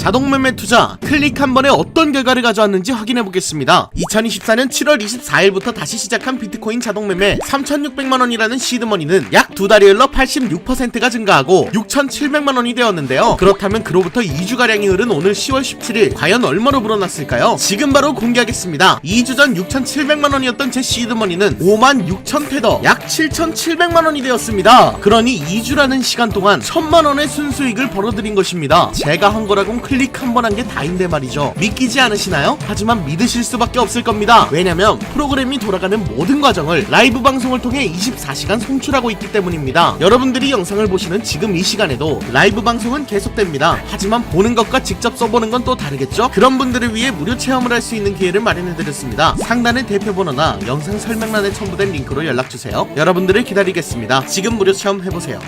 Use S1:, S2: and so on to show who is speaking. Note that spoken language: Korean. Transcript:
S1: 자동 매매 투자 클릭 한 번에 어떤 결과를 가져왔는지 확인해 보겠습니다. 2024년 7월 24일부터 다시 시작한 비트코인 자동 매매 3,600만 원이라는 시드머니는 약 두 달이 흘러 86%가 증가하고 6,700만 원이 되었는데요. 그렇다면 그로부터 2주 가량이 흐른 오늘 10월 17일 과연 얼마로 불어났을까요? 지금 바로 공개하겠습니다. 2주 전 6,700만 원이었던 제 시드머니는 5만 6천 테더 약 7,700만 원이 되었습니다. 그러니 2주라는 시간 동안 1천만 원의 순수익을 벌어들인 것입니다. 제가 한 거라곤 클릭 한 번 한 게 다인데 말이죠. 믿기지 않으시나요? 하지만 믿으실 수밖에 없을 겁니다. 왜냐면 프로그램이 돌아가는 모든 과정을 라이브 방송을 통해 24시간 송출하고 있기 때문입니다. 여러분들이 영상을 보시는 지금 이 시간에도 라이브 방송은 계속됩니다. 하지만 보는 것과 직접 써보는 건 또 다르겠죠? 그런 분들을 위해 무료 체험을 할 수 있는 기회를 마련해드렸습니다. 상단의 대표 번호나 영상 설명란에 첨부된 링크로 연락주세요. 여러분들을 기다리겠습니다. 지금 무료 체험 해보세요.